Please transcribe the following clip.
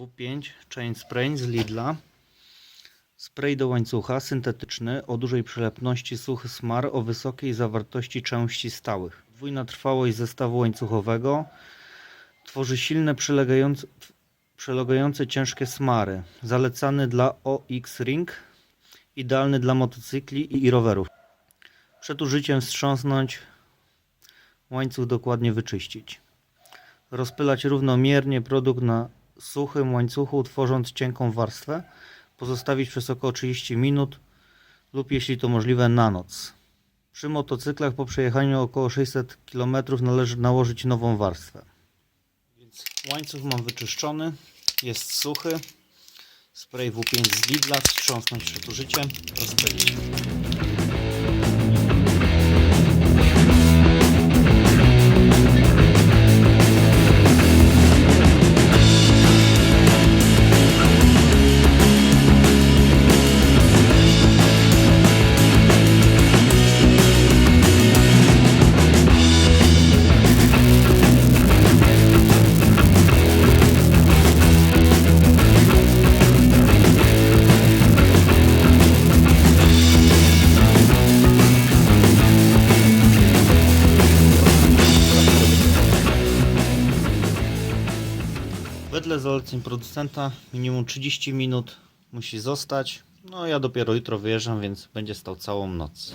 W5 Chain Spray z Lidla. Spray do łańcucha syntetyczny o dużej przylepności suchy smar o wysokiej zawartości części stałych. Dwójna trwałość zestawu łańcuchowego tworzy silne przylegające, przylegające ciężkie smary. Zalecany dla OX Ring, idealny dla motocykli i rowerów. Przed użyciem wstrząsnąć, łańcuch dokładnie wyczyścić. Rozpylać równomiernie produkt na suchym łańcuchu, tworząc cienką warstwę. Pozostawić przez około 30 minut lub jeśli to możliwe na noc. Przy motocyklach po przejechaniu około 600 km należy nałożyć nową warstwę. Więc łańcuch mam wyczyszczony, jest suchy. Spray W5 z Lidla, wstrząsnąć przed użyciem, rozpylić. Wedle zaleceń producenta minimum 30 minut musi zostać. No ja dopiero jutro wyjeżdżam, więc będzie stał całą noc.